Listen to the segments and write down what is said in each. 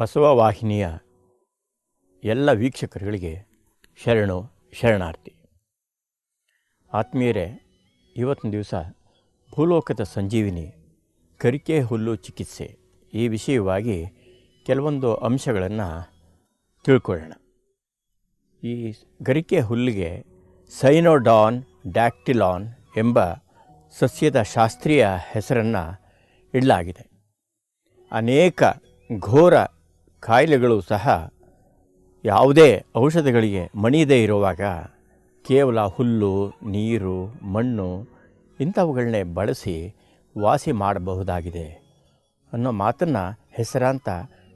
ಬಸವ ವಾಹಿನಿಯ ಎಲ್ಲ ವೀಕ್ಷಕರುಗಳಿಗೆ ಶರಣು, ಶರಣಾರ್ಥಿ. ಆತ್ಮೀಯರೇ, ಇವತ್ತಿನ ದಿವಸ ಭೂಲೋಕದ ಸಂಜೀವಿನಿ ಕರಿಕೆ ಹುಲ್ಲು ಚಿಕಿತ್ಸೆ ಈ ವಿಷಯವಾಗಿ ಕೆಲವೊಂದು ಅಂಶಗಳನ್ನು ತಿಳ್ಕೊಳ್ಳೋಣ. ಈ ಗರಿಕೆ ಹುಲ್ಲಿಗೆ ಸೈನೋಡಾನ್ ಡ್ಯಾಕ್ಟಿಲಾನ್ ಎಂಬ ಸಸ್ಯದ ಶಾಸ್ತ್ರೀಯ ಹೆಸರನ್ನು ಇಡಲಾಗಿದೆ. ಅನೇಕ ಘೋರ ಕಾಯಿಲೆಗಳು ಸಹ ಯಾವುದೇ ಔಷಧಗಳಿಗೆ ಮಣಿಯದೇ ಇರುವಾಗ ಕೇವಲ ಹುಲ್ಲು, ನೀರು, ಮಣ್ಣು ಇಂಥವುಗಳನ್ನೇ ಬಳಸಿ ವಾಸಿ ಮಾಡಬಹುದಾಗಿದೆ ಅನ್ನೋ ಮಾತನ್ನು ಹೆಸರಾಂತ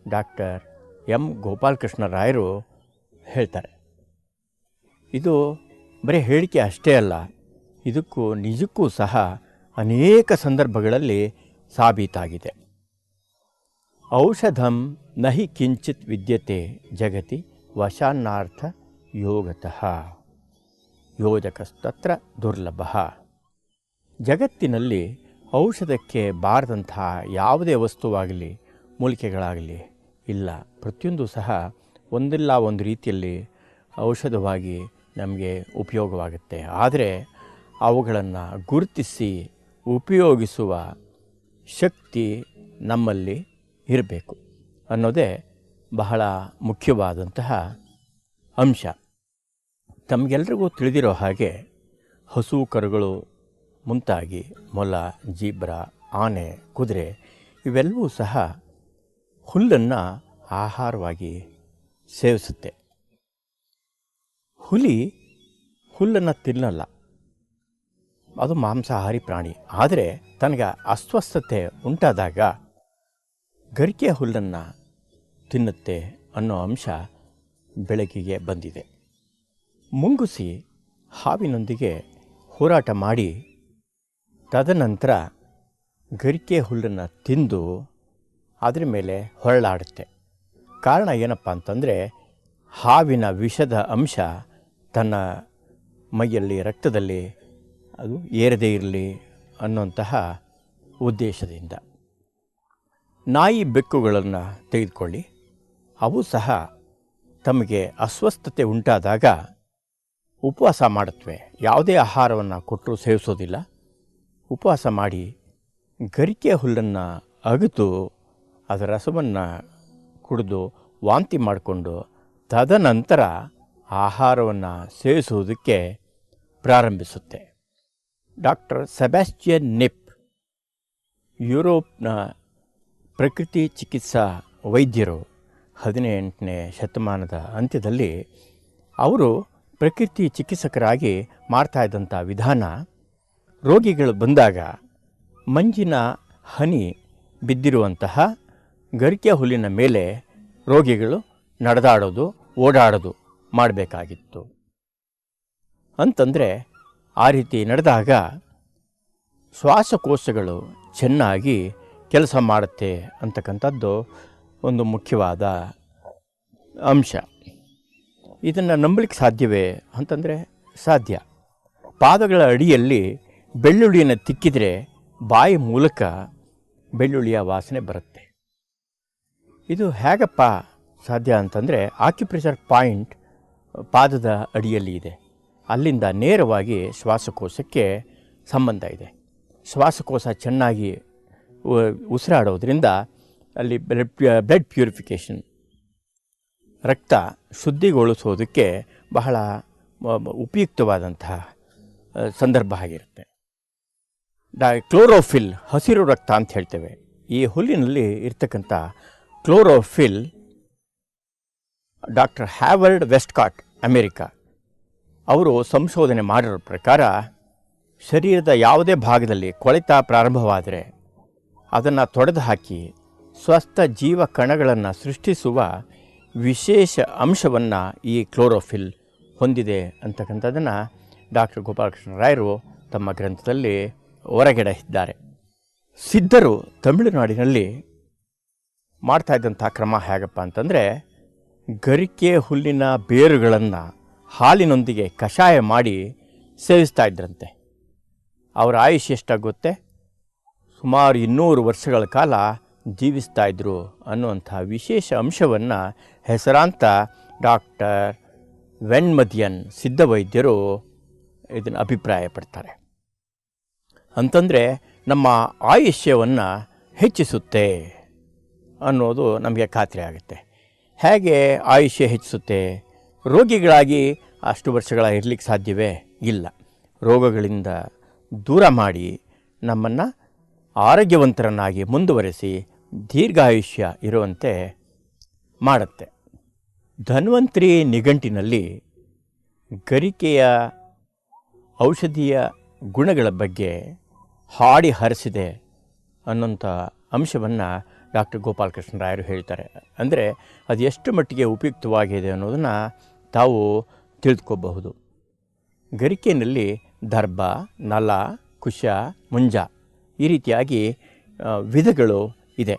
ಡಾಕ್ಟರ್ ಎಂ. ಗೋಪಾಲಕೃಷ್ಣ ರಾಯರು ಹೇಳ್ತಾರೆ. ಇದು ಬರೀ ಹೇಳಿಕೆ ಅಷ್ಟೇ ಅಲ್ಲ, ಇದಕ್ಕೂ ನಿಜಕ್ಕೂ ಸಹ ಅನೇಕ ಸಂದರ್ಭಗಳಲ್ಲಿ ಸಾಬೀತಾಗಿದೆ. ಔಷಧಂ ನಹಿ ಕಿಂಚಿತ್ ವಿದ್ಯತೆ ಜಗತಿ ವಶಾನ್ನಾರ್ಥ ಯೋಗತಃ. ಯೋಜಕಸ್ತತ್ರ ದುರ್ಲಭ. ಜಗತ್ತಿನಲ್ಲಿ ಔಷಧಕ್ಕೆ ಬಾರದಂತಹ ಯಾವುದೇ ವಸ್ತುವಾಗಲಿ, ಮೂಲಿಕೆಗಳಾಗಲಿ ಇಲ್ಲ. ಪ್ರತಿಯೊಂದು ಸಹ ಒಂದಿಲ್ಲ ಒಂದು ರೀತಿಯಲ್ಲಿ ಔಷಧವಾಗಿ ನಮಗೆ ಉಪಯೋಗವಾಗುತ್ತೆ. ಆದರೆ ಅವುಗಳನ್ನು ಗುರುತಿಸಿ ಉಪಯೋಗಿಸುವ ಶಕ್ತಿ ನಮ್ಮಲ್ಲಿ ಇರಬೇಕು ಅನ್ನೋದೇ ಬಹಳ ಮುಖ್ಯವಾದಂತಹ ಅಂಶ. ತಮಗೆಲ್ರಿಗೂ ತಿಳಿದಿರೋ ಹಾಗೆ ಹಸು ಕರುಗಳು ಮುಂತಾಗಿ ಮೊಲ, ಜೀಬ್ರ, ಆನೆ, ಕುದುರೆ ಇವೆಲ್ಲವೂ ಸಹ ಹುಲ್ಲನ್ನು ಆಹಾರವಾಗಿ ಸೇವಿಸುತ್ತೆ. ಹುಲಿ ಹುಲ್ಲನ್ನು ತಿನ್ನಲ್ಲ. ಅದು ಮಾಂಸಾಹಾರಿ ಪ್ರಾಣಿ. ಆದರೆ ತನಗೆ ಅಸ್ವಸ್ಥತೆ ಉಂಟಾದಾಗ ಗರಿಕೆ ಹುಲ್ಲನ್ನು ತಿನ್ನುತ್ತೆ ಅನ್ನೋ ಅಂಶ ಬೆಳಕಿಗೆ ಬಂದಿದೆ. ಮುಂಗುಸಿ ಹಾವಿನೊಂದಿಗೆ ಹೋರಾಟ ಮಾಡಿ, ತದನಂತರ ಗರಿಕೆ ಹುಲ್ಲನ್ನು ತಿಂದು ಅದರ ಮೇಲೆ ಹೊರಳಾಡುತ್ತೆ. ಕಾರಣ ಏನಪ್ಪ ಅಂತಂದರೆ, ಹಾವಿನ ವಿಷದ ಅಂಶ ತನ್ನ ಮೈಯಲ್ಲಿ, ರಕ್ತದಲ್ಲಿ ಅದು ಏರದೇ ಇರಲಿ ಅನ್ನುವಂತಹ ಉದ್ದೇಶದಿಂದ. ನಾಯಿ ಬೆಕ್ಕುಗಳನ್ನು ತೆಗೆದುಕೊಳ್ಳಿ. ಅವು ಸಹ ತಮಗೆ ಅಸ್ವಸ್ಥತೆ ಉಂಟಾದಾಗ ಉಪವಾಸ ಮಾಡುತ್ತವೆ. ಯಾವುದೇ ಆಹಾರವನ್ನು ಕೊಟ್ಟರೂ ಸೇವಿಸೋದಿಲ್ಲ. ಉಪವಾಸ ಮಾಡಿ ಗರಿಕೆ ಹುಲ್ಲನ್ನು ಅಗತು ಅದರ ರಸವನ್ನು ಕುಡಿದು ವಾಂತಿ ಮಾಡಿಕೊಂಡು ತದನಂತರ ಆಹಾರವನ್ನು ಸೇವಿಸುವುದಕ್ಕೆ ಪ್ರಾರಂಭಿಸುತ್ತೆ. ಡಾಕ್ಟರ್ ಸೆಬ್ಯಾಸ್ಟಿಯನ್ ನಿಪ್, ಯುರೋಪ್ನ ಪ್ರಕೃತಿ ಚಿಕಿತ್ಸಾ ವೈದ್ಯರು ಹದಿನೆಂಟನೇ ಶತಮಾನದ ಅಂತ್ಯದಲ್ಲಿ ಅವರು ಪ್ರಕೃತಿ ಚಿಕಿತ್ಸಕರಾಗಿ ಮಾಡ್ತಾ ಇದ್ದಂಥ ವಿಧಾನ, ರೋಗಿಗಳು ಬಂದಾಗ ಮಂಜಿನ ಹನಿ ಬಿದ್ದಿರುವಂತಹ ಗರಿಕೆ ಹುಲ್ಲಿನ ಮೇಲೆ ರೋಗಿಗಳು ನಡೆದಾಡೋದು, ಓಡಾಡೋದು ಮಾಡಬೇಕಾಗಿತ್ತು. ಅಂತಂದರೆ ಆ ರೀತಿ ನಡೆದಾಗ ಶ್ವಾಸಕೋಶಗಳು ಚೆನ್ನಾಗಿ ಕೆಲಸ ಮಾಡುತ್ತೆ ಅಂತಕ್ಕಂಥದ್ದು ಒಂದು ಮುಖ್ಯವಾದ ಅಂಶ. ಇದನ್ನು ನಂಬಲಿಕ್ಕೆ ಸಾಧ್ಯವೇ ಅಂತಂದರೆ ಸಾಧ್ಯ. ಪಾದಗಳ ಅಡಿಯಲ್ಲಿ ಬೆಳ್ಳುಳ್ಳಿಯನ್ನು ತಿಕ್ಕಿದರೆ ಬಾಯಿ ಮೂಲಕ ಬೆಳ್ಳುಳ್ಳಿಯ ವಾಸನೆ ಬರುತ್ತೆ. ಇದು ಹೇಗಪ್ಪ ಸಾಧ್ಯ ಅಂತಂದರೆ ಆಕ್ಯುಪ್ರೆಷರ್ ಪಾಯಿಂಟ್ ಪಾದದ ಅಡಿಯಲ್ಲಿ ಇದೆ. ಅಲ್ಲಿಂದ ನೇರವಾಗಿ ಶ್ವಾಸಕೋಶಕ್ಕೆ ಸಂಬಂಧ ಇದೆ. ಶ್ವಾಸಕೋಶ ಚೆನ್ನಾಗಿ ಉಸಿರಾಡೋದ್ರಿಂದ ಅಲ್ಲಿ ಬ್ಲಡ್ ಬ್ಲಡ್ ಪ್ಯೂರಿಫಿಕೇಷನ್, ರಕ್ತ ಶುದ್ಧಿಗೊಳಿಸೋದಕ್ಕೆ ಬಹಳ ಉಪಯುಕ್ತವಾದಂತಹ ಸಂದರ್ಭ ಆಗಿರುತ್ತೆ. ಡಾ, ಕ್ಲೋರೋಫಿಲ್ ಹಸಿರು ರಕ್ತ ಅಂತ ಹೇಳ್ತೇವೆ. ಈ ಹುಲ್ಲಿನಲ್ಲಿ ಇರ್ತಕ್ಕಂಥ chlorophyll doctor Howard Westcott, America, ಅವರು ಸಂಶೋಧನೆ ಮಾಡಿರೋ ಪ್ರಕಾರ ಶರೀರದ ಯಾವುದೇ ಭಾಗದಲ್ಲಿ ಕೊಳೆತ ಪ್ರಾರಂಭವಾದರೆ ಅದನ್ನು ತೊಡೆದು ಹಾಕಿ ಸ್ವಸ್ಥ ಜೀವ ಕಣಗಳನ್ನು ಸೃಷ್ಟಿಸುವ ವಿಶೇಷ ಅಂಶವನ್ನು ಈ ಕ್ಲೋರೋಫಿಲ್ ಹೊಂದಿದೆ ಅಂತಕ್ಕಂಥದ್ದನ್ನು ಡಾಕ್ಟರ್ ಗೋಪಾಲಕೃಷ್ಣ ರಾಯರು ತಮ್ಮ ಗ್ರಂಥದಲ್ಲಿ ಹೊರಗೆಡಿದ್ದಾರೆ ಸಿದ್ಧರು ತಮಿಳುನಾಡಿನಲ್ಲಿ ಮಾಡ್ತಾ ಇದ್ದಂಥ ಕ್ರಮ ಹೇಗಪ್ಪ ಅಂತಂದರೆ ಗರಿಕೆ ಹುಲ್ಲಿನ ಬೇರುಗಳನ್ನು ಹಾಲಿನೊಂದಿಗೆ ಕಷಾಯ ಮಾಡಿ ಸೇವಿಸ್ತಾ ಇದ್ರಂತೆ. ಅವರ ಆಯುಷ್ ಎಷ್ಟಾಗುತ್ತೆ ಸುಮಾರು ಇನ್ನೂರು ವರ್ಷಗಳ ಕಾಲ ಜೀವಿಸ್ತಾ ಇದ್ರು ಅನ್ನುವಂಥ ವಿಶೇಷ ಅಂಶವನ್ನು ಹೆಸರಾಂತ ಡಾಕ್ಟರ್ ವೆನ್ಮದಿಯನ್ ಸಿದ್ಧವೈದ್ಯರು ಇದನ್ನು ಅಭಿಪ್ರಾಯಪಡ್ತಾರೆ. ಅಂತಂದರೆ ನಮ್ಮ ಆಯುಷ್ಯವನ್ನು ಹೆಚ್ಚಿಸುತ್ತೆ ಅನ್ನೋದು ನಮಗೆ ಖಾತ್ರಿ ಆಗುತ್ತೆ. ಹೇಗೆ ಆಯುಷ್ಯ ಹೆಚ್ಚಿಸುತ್ತೆ? ರೋಗಿಗಳಾಗಿ ಅಷ್ಟು ವರ್ಷಗಳ ಇರಲಿಕ್ಕೆ ಸಾಧ್ಯವೇ ಇಲ್ಲ. ರೋಗಗಳಿಂದ ದೂರ ಮಾಡಿ ನಮ್ಮನ್ನು ಆರೋಗ್ಯವಂತರನ್ನಾಗಿ ಮುಂದುವರೆಸಿ ದೀರ್ಘಾಯುಷ್ಯ ಇರುವಂತೆ ಮಾಡುತ್ತೆ. ಧನ್ವಂತ್ರಿ ನಿಘಂಟಿನಲ್ಲಿ ಗರಿಕೆಯ ಔಷಧೀಯ ಗುಣಗಳ ಬಗ್ಗೆ ಹಾಡಿ ಹರಿಸಿದೆ ಅನ್ನೋಂಥ ಅಂಶವನ್ನು ಡಾಕ್ಟರ್ ಗೋಪಾಲಕೃಷ್ಣ ರಾಯರು ಹೇಳ್ತಾರೆ. ಅಂದರೆ ಅದು ಎಷ್ಟು ಮಟ್ಟಿಗೆ ಉಪಯುಕ್ತವಾಗಿದೆ ಅನ್ನೋದನ್ನು ತಾವು ತಿಳಿದುಕೋಬಹುದು ಗರಿಕೆಯಲ್ಲಿ ದರ್ಭ ನಲ ಕುಶ, ಮುಂಜ ಈ ರೀತಿಯಾಗಿ ವಿಧಗಳು ಇದೆ.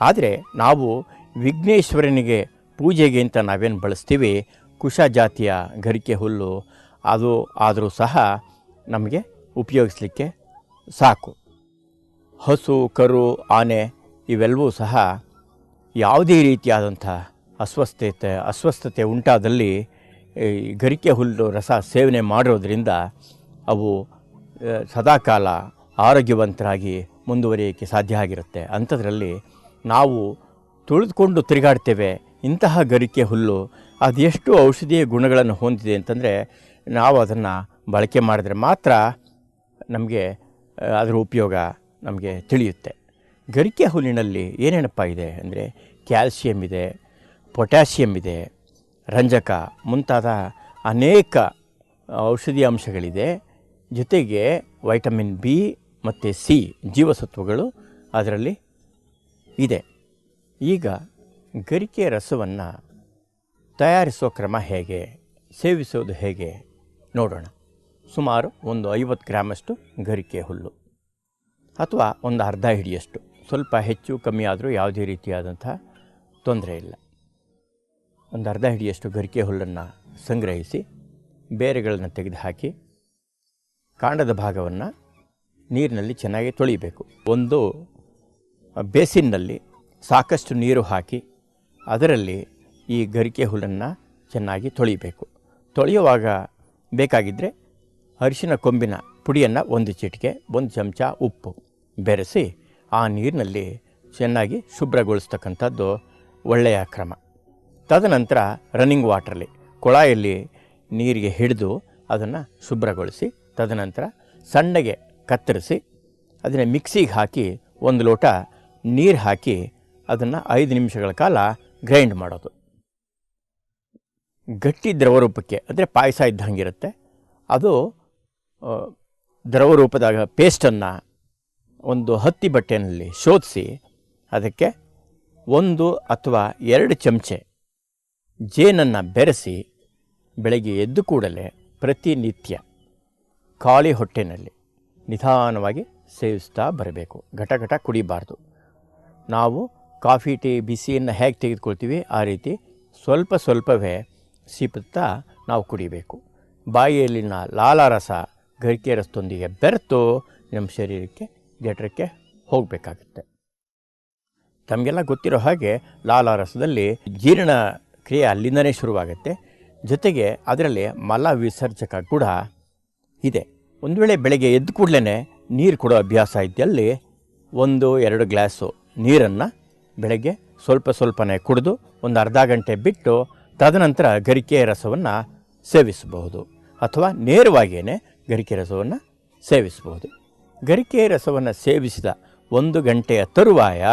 ಆದರೆ ನಾವು ವಿಘ್ನೇಶ್ವರನಿಗೆ ಪೂಜೆಗೆ ಅಂತ ನಾವೇನು ಬಳಸ್ತೀವಿ? ಕುಶ ಜಾತಿಯ ಗರಿಕೆ ಹುಲ್ಲು, ಅದು ಆದರೂ ಸಹ ನಮಗೆ ಉಪಯೋಗಿಸಲಿಕ್ಕೆ ಸಾಕು. ಹಸು, ಕರು, ಆನೆ ಇವೆಲ್ಲವೂ ಸಹ ಯಾವುದೇ ರೀತಿಯಾದಂಥ ಅಸ್ವಸ್ಥತೆ ಅಸ್ವಸ್ಥತೆ ಉಂಟಾದಲ್ಲಿ ಗರಿಕೆ ಹುಲ್ಲು ರಸ ಸೇವನೆ ಮಾಡೋದರಿಂದ ಅವು ಸದಾಕಾಲ ಆರೋಗ್ಯವಂತರಾಗಿ ಮುಂದುವರಿಯೋಕ್ಕೆ ಸಾಧ್ಯ ಆಗಿರುತ್ತೆ. ಅಂಥದ್ರಲ್ಲಿ ನಾವು ತುಳಿದುಕೊಂಡು ತಿರುಗಾಡ್ತೇವೆ. ಇಂತಹ ಗರಿಕೆ ಹುಲ್ಲು ಅದೆಷ್ಟು ಔಷಧೀಯ ಗುಣಗಳನ್ನು ಹೊಂದಿದೆ ಅಂತಂದರೆ ನಾವು ಅದನ್ನು ಬಳಕೆ ಮಾಡಿದ್ರೆ ಮಾತ್ರ ನಮಗೆ ಅದರ ಉಪಯೋಗ ನಮಗೆ ತಿಳಿಯುತ್ತೆ. ಗರಿಕೆ ಹುಲ್ಲಿನಲ್ಲಿ ಏನೇನಪ್ಪ ಇದೆ ಅಂದರೆ ಕ್ಯಾಲ್ಸಿಯಂ ಇದೆ ಪೊಟ್ಯಾಸಿಯಂ ಇದೆ, ರಂಜಕ ಮುಂತಾದ ಅನೇಕ ಔಷಧೀಯ ಅಂಶಗಳಿದೆ. ಜೊತೆಗೆ ವೈಟಮಿನ್ ಬಿ ಮತ್ತು ಸಿ ಜೀವಸತ್ವಗಳು ಅದರಲ್ಲಿ ಇದೆ. ಈಗ ಗರಿಕೆ ರಸವನ್ನು ತಯಾರಿಸೋ ಕ್ರಮ ಹೇಗೆ, ಸೇವಿಸೋದು ಹೇಗೆ ನೋಡೋಣ. ಸುಮಾರು ಒಂದು ಐವತ್ತು ಗ್ರಾಮಷ್ಟು ಗರಿಕೆ ಹುಲ್ಲು ಅಥವಾ ಒಂದು ಅರ್ಧ ಹಿಡಿಯಷ್ಟು. ಸ್ವಲ್ಪ ಹೆಚ್ಚು, ಕಮ್ಮಿ ಆದರೂ ಯಾವುದೇ ರೀತಿಯಾದಂಥ ತೊಂದರೆ ಇಲ್ಲ. ಒಂದು ಅರ್ಧ ಹಿಡಿಯಷ್ಟು ಗರಿಕೆ ಹುಲ್ಲನ್ನು ಸಂಗ್ರಹಿಸಿ ಬೇರೆಗಳನ್ನು ತೆಗೆದುಹಾಕಿ ಕಾಂಡದ ಭಾಗವನ್ನು ನೀರಿನಲ್ಲಿ ಚೆನ್ನಾಗಿ ತೊಳಿಬೇಕು. ಒಂದು ಬೇಸಿನ್ನಲ್ಲಿ ಸಾಕಷ್ಟು ನೀರು ಹಾಕಿ ಅದರಲ್ಲಿ ಈ ಗರಿಕೆ ಹುಲ್ಲನ್ನು ಚೆನ್ನಾಗಿ ತೊಳಿಬೇಕು. ತೊಳೆಯುವಾಗ ಬೇಕಾಗಿದ್ದರೆ ಅರಿಶಿನ ಕೊಂಬಿನ ಪುಡಿಯನ್ನು ಒಂದು ಚಿಟಿಕೆ, ಒಂದು ಚಮಚ ಉಪ್ಪು ಬೆರೆಸಿ ಆ ನೀರಿನಲ್ಲಿ ಚೆನ್ನಾಗಿ ಶುಭ್ರಗೊಳಿಸ್ತಕ್ಕಂಥದ್ದು ಒಳ್ಳೆಯ ಕ್ರಮ. ತದನಂತರ ರನ್ನಿಂಗ್ ವಾಟ್ರಲ್ಲಿ ಕೊಳಾಯಲ್ಲಿ ನೀರಿಗೆ ಹಿಡಿದು ಅದನ್ನು ಶುಭ್ರಗೊಳಿಸಿ ತದನಂತರ ಸಣ್ಣಗೆ ಕತ್ತರಿಸಿ ಅದನ್ನು ಮಿಕ್ಸಿಗೆ ಹಾಕಿ ಒಂದು ಲೋಟ ನೀರು ಹಾಕಿ ಅದನ್ನು ಐದು ನಿಮಿಷಗಳ ಕಾಲ ಗ್ರೈಂಡ್ ಮಾಡೋದು. ಗಟ್ಟಿ ದ್ರವರೂಪಕ್ಕೆ ಅಂದರೆ ಪಾಯಸ ಇದ್ದಂಗಿರುತ್ತೆ. ಅದು ದ್ರವರೂಪದಾಗ ದ್ರವರೂಪದ ಪೇಸ್ಟನ್ನು ಒಂದು ಹತ್ತಿ ಬಟ್ಟೆಯಲ್ಲಿ ಶೋಧಿಸಿ ಅದಕ್ಕೆ ಒಂದು ಅಥವಾ ಎರಡು ಚಮಚೆ ಜೇನನ್ನು ಬೆರೆಸಿ ಬೆಳಗ್ಗೆ ಎದ್ದು ಕೂಡಲೇ ಪ್ರತಿನಿತ್ಯ ಖಾಲಿ ಹೊಟ್ಟೆನಲ್ಲಿ ನಿಧಾನವಾಗಿ ಸೇವಿಸ್ತಾ ಬರಬೇಕು. ಘಟ ಘಟ ಕುಡಿಬಾರ್ದು. ನಾವು ಕಾಫಿ, ಟೀ, ಬಿಸಿಯನ್ನು ಹೇಗೆ ತೆಗೆದುಕೊಳ್ತೀವಿ, ಆ ರೀತಿ ಸ್ವಲ್ಪ ಸ್ವಲ್ಪವೇ ಸಿಪುತ್ತಾ ನಾವು ಕುಡಿಬೇಕು. ಬಾಯಿಯಲ್ಲಿನ ಲಾಲಾರಸ ಗರಿಕೆ ರಸದೊಂದಿಗೆ ಬೆರೆತು ನಮ್ಮ ಶರೀರಕ್ಕೆ ಜಠರಕ್ಕೆ ಹೋಗಬೇಕಾಗುತ್ತೆ. ತಮಗೆಲ್ಲ ಗೊತ್ತಿರೋ ಹಾಗೆ ಲಾಲಾರಸದಲ್ಲಿ ಜೀರ್ಣ ಕ್ರಿಯೆ ಅಲ್ಲಿಂದನೇ ಶುರುವಾಗುತ್ತೆ. ಜೊತೆಗೆ ಅದರಲ್ಲಿ ಮಲ ವಿಸರ್ಜಕ ಕೂಡ ಇದೆ. ಒಂದು ವೇಳೆ ಬೆಳಗ್ಗೆ ಎದ್ದು ಕೂಡಲೇ ನೀರು ಕೊಡೋ ಅಭ್ಯಾಸ ಇದ್ದಲ್ಲಿ ಒಂದು, ಎರಡು ಗ್ಲಾಸು ನೀರನ್ನು ಬೆಳಗ್ಗೆ ಸ್ವಲ್ಪ ಸ್ವಲ್ಪನೇ ಕುಡಿದು ಒಂದು ಅರ್ಧ ಗಂಟೆ ಬಿಟ್ಟು ತದನಂತರ ಗರಿಕೆ ರಸವನ್ನು ಸೇವಿಸಬಹುದು. ಅಥವಾ ನೇರವಾಗಿಯೇ ಗರಿಕೆ ರಸವನ್ನು ಸೇವಿಸಬಹುದು. ಗರಿಕೆ ರಸವನ್ನು ಸೇವಿಸಿದ ಒಂದು ಗಂಟೆಯ ತರುವಾಯ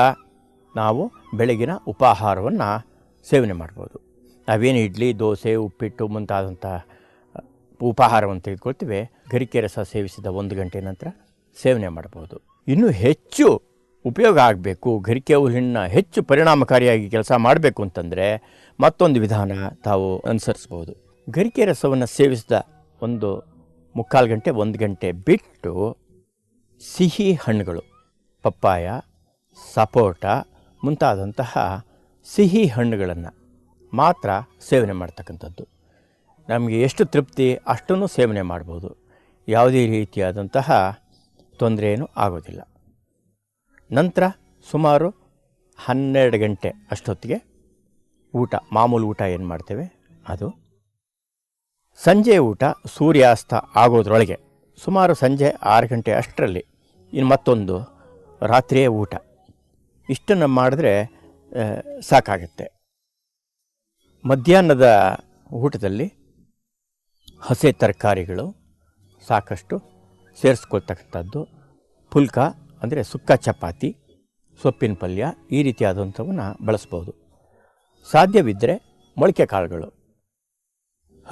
ನಾವು ಬೆಳಗಿನ ಉಪಾಹಾರವನ್ನು ಸೇವನೆ ಮಾಡ್ಬೋದು. ನಾವೇನು ಇಡ್ಲಿ, ದೋಸೆ, ಉಪ್ಪಿಟ್ಟು ಮುಂತಾದಂಥ ಉಪಾಹಾರವನ್ನು ತೆಗೆದುಕೊಳ್ತೀವಿ. ಗರಿಕೆ ರಸ ಸೇವಿಸಿದ ಒಂದು ಗಂಟೆ ನಂತರ ಸೇವನೆ ಮಾಡಬಹುದು. ಇನ್ನೂ ಹೆಚ್ಚು ಉಪಯೋಗ ಆಗಬೇಕು. ಗರಿಕೆ ಹುಲ್ಲಿನ ಹೆಚ್ಚು ಪರಿಣಾಮಕಾರಿಯಾಗಿ ಕೆಲಸ ಮಾಡಬೇಕು ಅಂತಂದರೆ ಮತ್ತೊಂದು ವಿಧಾನ ತಾವು ಅನುಸರಿಸ್ಬೋದು ಗರಿಕೆ ರಸವನ್ನು ಸೇವಿಸಿದ ಒಂದು ಮುಕ್ಕಾಲು ಗಂಟೆ, ಒಂದು ಗಂಟೆ ಬಿಟ್ಟು ಸಿಹಿ ಹಣ್ಣುಗಳು, ಪಪ್ಪಾಯ, ಸಪೋಟ ಮುಂತಾದಂತಹ ಸಿಹಿ ಹಣ್ಣುಗಳನ್ನು ಮಾತ್ರ ಸೇವನೆ ಮಾಡ್ತಕ್ಕಂಥದ್ದು. ನಮಗೆ ಎಷ್ಟು ತೃಪ್ತಿ ಅಷ್ಟನ್ನು ಸೇವನೆ ಮಾಡ್ಬೋದು. ಯಾವುದೇ ರೀತಿಯಾದಂತಹ ತೊಂದರೆ ಏನೂ ಆಗೋದಿಲ್ಲ. ನಂತರ ಸುಮಾರು ಹನ್ನೆರಡು ಗಂಟೆ ಅಷ್ಟೊತ್ತಿಗೆ ಊಟ, ಮಾಮೂಲು ಊಟ ಏನು ಮಾಡ್ತೇವೆ? ಅದು ಸಂಜೆ ಊಟ, ಸೂರ್ಯಾಸ್ತ ಆಗೋದ್ರೊಳಗೆ ಸುಮಾರು ಸಂಜೆ ಆರು ಗಂಟೆ ಅಷ್ಟರಲ್ಲಿ ಇನ್ನು ಮತ್ತೊಂದು ರಾತ್ರಿಯೇ ಊಟ. ಇಷ್ಟನ್ನು ಮಾಡಿದ್ರೆ ಸಾಕಾಗುತ್ತೆ. ಮಧ್ಯಾಹ್ನದ ಊಟದಲ್ಲಿ ಹಸೆ ತರಕಾರಿಗಳು ಸಾಕಷ್ಟು ಸೇರಿಸ್ಕೊಳ್ತಕ್ಕಂಥದ್ದು. ಪುಲ್ಕ ಅಂದರೆ ಸುಕ್ಕ ಚಪಾತಿ, ಸೊಪ್ಪಿನ ಪಲ್ಯ, ಈ ರೀತಿಯಾದಂಥವನ್ನು ಬಳಸ್ಬೋದು. ಸಾಧ್ಯವಿದ್ದರೆ ಮೊಳಕೆ ಕಾಳುಗಳು.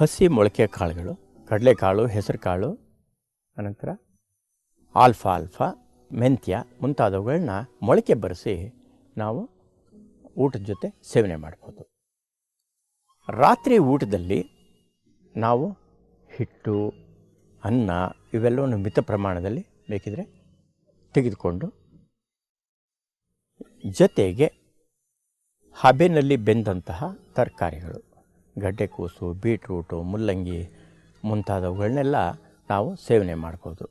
ಹಸಿ ಮೊಳಕೆ ಕಾಳುಗಳು, ಕಡಲೆಕಾಳು, ಹೆಸರುಕಾಳು, ಅನಂತರ ಆಲ್ಫಾ ಆಲ್ಫಾ, ಮೆಂತ್ಯ ಮುಂತಾದವುಗಳನ್ನ ಮೊಳಕೆ ಬರೆಸಿ ನಾವು ಊಟದ ಜೊತೆ ಸೇವನೆ ಮಾಡ್ಬೋದು. ರಾತ್ರಿ ಊಟದಲ್ಲಿ ನಾವು ಹಿಟ್ಟು, ಅನ್ನ ಇವೆಲ್ಲವನ್ನು ಮಿತ ಪ್ರಮಾಣದಲ್ಲಿ ಬೇಕಿದ್ರೆ ತೆಗೆದುಕೊಂಡು ಜೊತೆಗೆ ಹಬೆನಲ್ಲಿ ಬೆಂದಂತಹ ತರಕಾರಿಗಳು ಗಡ್ಡೆಕೋಸು ಬೀಟ್ರೂಟು, ಮುಲ್ಲಂಗಿ ಮುಂತಾದವುಗಳನ್ನೆಲ್ಲ ನಾವು ಸೇವನೆ ಮಾಡ್ಬೋದು.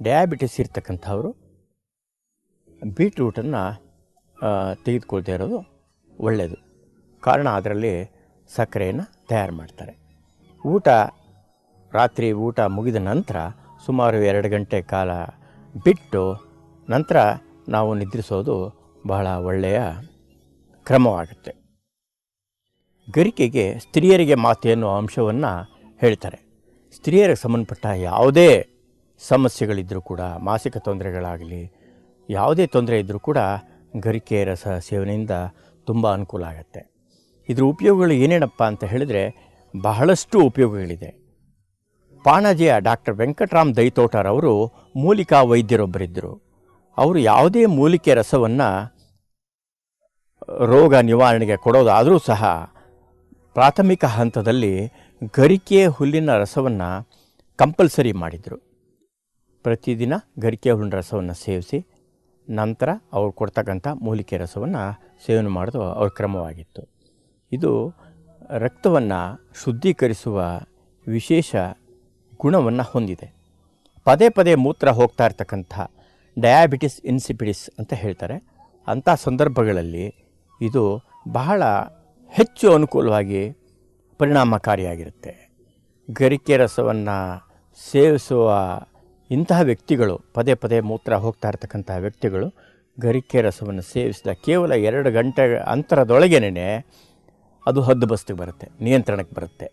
ಡಯಾಬಿಟಿಸ್ ಇರ್ತಕ್ಕಂಥವರು ಬೀಟ್ರೂಟನ್ನು ತೆಗೆದುಕೊಳ್ತಾ ಇರೋದು ಒಳ್ಳೆಯದು ಕಾರಣ ಅದರಲ್ಲಿ ಸಕ್ಕರೆಯನ್ನು ತಯಾರು ಮಾಡ್ತಾರೆ. ಊಟ ರಾತ್ರಿ ಊಟ ಮುಗಿದ ನಂತರ ಸುಮಾರು ಎರಡು ಗಂಟೆ ಕಾಲ ಬಿಟ್ಟು ನಂತರ ನಾವು ನಿದ್ರಿಸೋದು ಬಹಳ ಒಳ್ಳೆಯ ಕ್ರಮವಾಗುತ್ತೆ. ಗರಿಕೆಗೆ ಸ್ತ್ರೀಯರಿಗೆ ಮಾತು ಎನ್ನುವ ಅಂಶವನ್ನು ಹೇಳ್ತಾರೆ. ಸ್ತ್ರೀಯರಿಗೆ ಸಂಬಂಧಪಟ್ಟ ಯಾವುದೇ ಸಮಸ್ಯೆಗಳಿದ್ದರೂ ಕೂಡ, ಮಾಸಿಕ ತೊಂದರೆಗಳಾಗಲಿ, ಯಾವುದೇ ತೊಂದರೆ ಇದ್ದರೂ ಕೂಡ ಗರಿಕೆ ರಸ ಸೇವನೆಯಿಂದ ತುಂಬ ಅನುಕೂಲ ಆಗುತ್ತೆ. ಇದರ ಉಪಯೋಗಗಳು ಏನೇನಪ್ಪ ಅಂತ ಹೇಳಿದರೆ ಬಹಳಷ್ಟು ಉಪಯೋಗಗಳಿದೆ. ಪಾಣಾಜಿಯ ಡಾಕ್ಟರ್ ವೆಂಕಟರಾಮ್ ದೈತೋಟರವರು ಮೂಲಿಕಾ ವೈದ್ಯರೊಬ್ಬರಿದ್ದರು. ಅವರು ಯಾವುದೇ ಮೂಲಿಕೆ ರಸವನ್ನು, ರೋಗ ನಿವಾರಣೆಗೆ ಕೊಡೋದಾದರೂ ಸಹ ಪ್ರಾಥಮಿಕ ಹಂತದಲ್ಲಿ ಗರಿಕೆ ಹುಲ್ಲಿನ ರಸವನ್ನು ಕಂಪಲ್ಸರಿ ಮಾಡಿದರು. ಪ್ರತಿದಿನ ಗರಿಕೆ ಹುಲ್ಲಿನ ರಸವನ್ನು ಸೇವಿಸಿ, ನಂತರ ಅವ್ರು ಕೊಡ್ತಕ್ಕಂಥ ಮೂಲಿಕೆ ರಸವನ್ನು ಸೇವನೆ ಮಾಡೋದು ಅವ್ರ ಕ್ರಮವಾಗಿತ್ತು. ಇದು ರಕ್ತವನ್ನು ಶುದ್ಧೀಕರಿಸುವ ವಿಶೇಷ ಗುಣವನ್ನು ಹೊಂದಿದೆ. ಪದೇ ಪದೇ ಮೂತ್ರ ಹೋಗ್ತಾ ಇರ್ತಕ್ಕಂಥ ಡಯಾಬಿಟಿಸ್ ಇನ್ಸಿಪಿಡಿಸ್ ಅಂತ ಹೇಳ್ತಾರೆ. ಅಂಥ ಸಂದರ್ಭಗಳಲ್ಲಿ ಇದು ಬಹಳ ಹೆಚ್ಚು ಅನುಕೂಲವಾಗಿ ಪರಿಣಾಮಕಾರಿಯಾಗಿರುತ್ತೆ. ಗರಿಕೆ ರಸವನ್ನು ಸೇವಿಸುವ ಇಂತಹ ವ್ಯಕ್ತಿಗಳು, ಪದೇ ಪದೇ ಮೂತ್ರ ಹೋಗ್ತಾ ಇರ್ತಕ್ಕಂತಹ ವ್ಯಕ್ತಿಗಳು, ಗರಿಕೆ ರಸವನ್ನು ಸೇವಿಸಿದ ಕೇವಲ ಎರಡು ಗಂಟೆ ಅಂತರದೊಳಗೇನೆ ಅದು ಹದ್ದು ಬಸ್ತಿಗೆ ಬರುತ್ತೆ, ನಿಯಂತ್ರಣಕ್ಕೆ ಬರುತ್ತೆ.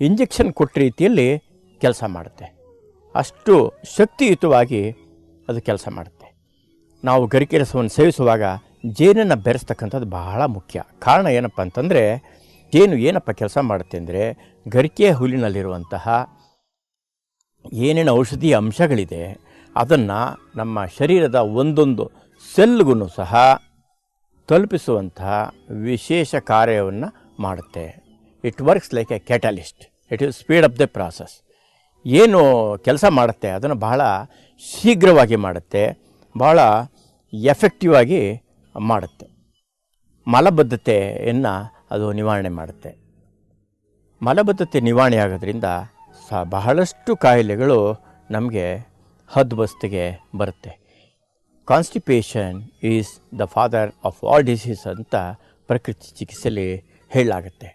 ಇಂಜೆಕ್ಷನ್ ಕೊಟ್ಟ ರೀತಿಯಲ್ಲಿ ಕೆಲಸ ಮಾಡುತ್ತೆ. ಅಷ್ಟು ಶಕ್ತಿಯುತವಾಗಿ ಅದು ಕೆಲಸ ಮಾಡುತ್ತೆ. ನಾವು ಗರಿಕೆ ರಸವನ್ನು ಸೇವಿಸುವಾಗ ಜೇನನ್ನು ಬೆರೆಸ್ತಕ್ಕಂಥದ್ದು ಬಹಳ ಮುಖ್ಯ. ಕಾರಣ ಏನಪ್ಪ ಅಂತಂದರೆ, ಜೇನು ಏನಪ್ಪ ಕೆಲಸ ಮಾಡುತ್ತೆ ಅಂದರೆ ಗರಿಕೆ ಹುಲಿನಲ್ಲಿರುವಂತಹ ಏನೇನು ಔಷಧೀಯ ಅಂಶಗಳಿದೆ, ಅದನ್ನು ನಮ್ಮ ಶರೀರದ ಒಂದೊಂದು ಸೆಲ್ಗೂ ಸಹ ತಲುಪಿಸುವಂತಹ ವಿಶೇಷ ಕಾರ್ಯವನ್ನು ಮಾಡುತ್ತೆ. It works like a catalyst it is speed up the process ಏನು ಕೆಲಸ ಮಾಡುತ್ತೆ, ಅದನ್ನು ಬಹಳ ಶೀಘ್ರವಾಗಿ ಮಾಡುತ್ತೆ ಭಾಳ ಎಫೆಕ್ಟಿವ್ ಆಗಿ ಮಾಡುತ್ತೆ. ಮಲಬದ್ಧತೆಯನ್ನು ಅದು ನಿವಾರಣೆ ಮಾಡುತ್ತೆ. ಮಲಬದ್ಧತೆ ನಿವಾರಣೆ ಆಗೋದ್ರಿಂದ ಸ ಬಹಳಷ್ಟು ಕಾಯಿಲೆಗಳು ನಮಗೆ ಹದ್ಬಸ್ತಿಗೆ ಬರುತ್ತೆ. Constipation is the father of all disease ಅಂತ ಪ್ರಕೃತಿ ಚಿಕಿತ್ಸೆಯಲ್ಲಿ ಹೇಳಲಾಗುತ್ತೆ.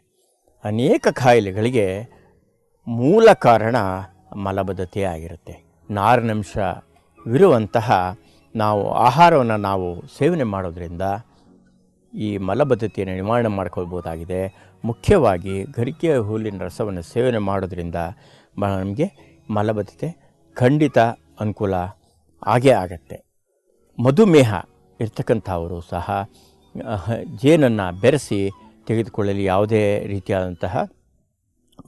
ಅನೇಕ ಕಾಯಿಲೆಗಳಿಗೆ ಮೂಲ ಕಾರಣ ಮಲಬದ್ಧತೆ ಆಗಿರುತ್ತೆ. ನಾರಿನಂಶವಿರುವಂತಹ ನಾವು ಆಹಾರವನ್ನು ನಾವು ಸೇವನೆ ಮಾಡೋದರಿಂದ ಈ ಮಲಬದ್ಧತೆಯನ್ನು ನಿವಾರಣೆ ಮಾಡ್ಕೊಳ್ಬೋದಾಗಿದೆ. ಮುಖ್ಯವಾಗಿ ಗರಿಕೆ ಹುಲ್ಲಿನ ರಸವನ್ನು ಸೇವನೆ ಮಾಡೋದ್ರಿಂದ ನಮಗೆ ಮಲಬದ್ಧತೆ ಖಂಡಿತ ಅನುಕೂಲ ಆಗೇ ಆಗತ್ತೆ. ಮಧುಮೇಹ ಇರ್ತಕ್ಕಂಥವರು ಸಹ ಜೇನನ್ನು ಬೆರೆಸಿ ತೆಗೆದುಕೊಳ್ಳಲು ಯಾವುದೇ ರೀತಿಯಾದಂತಹ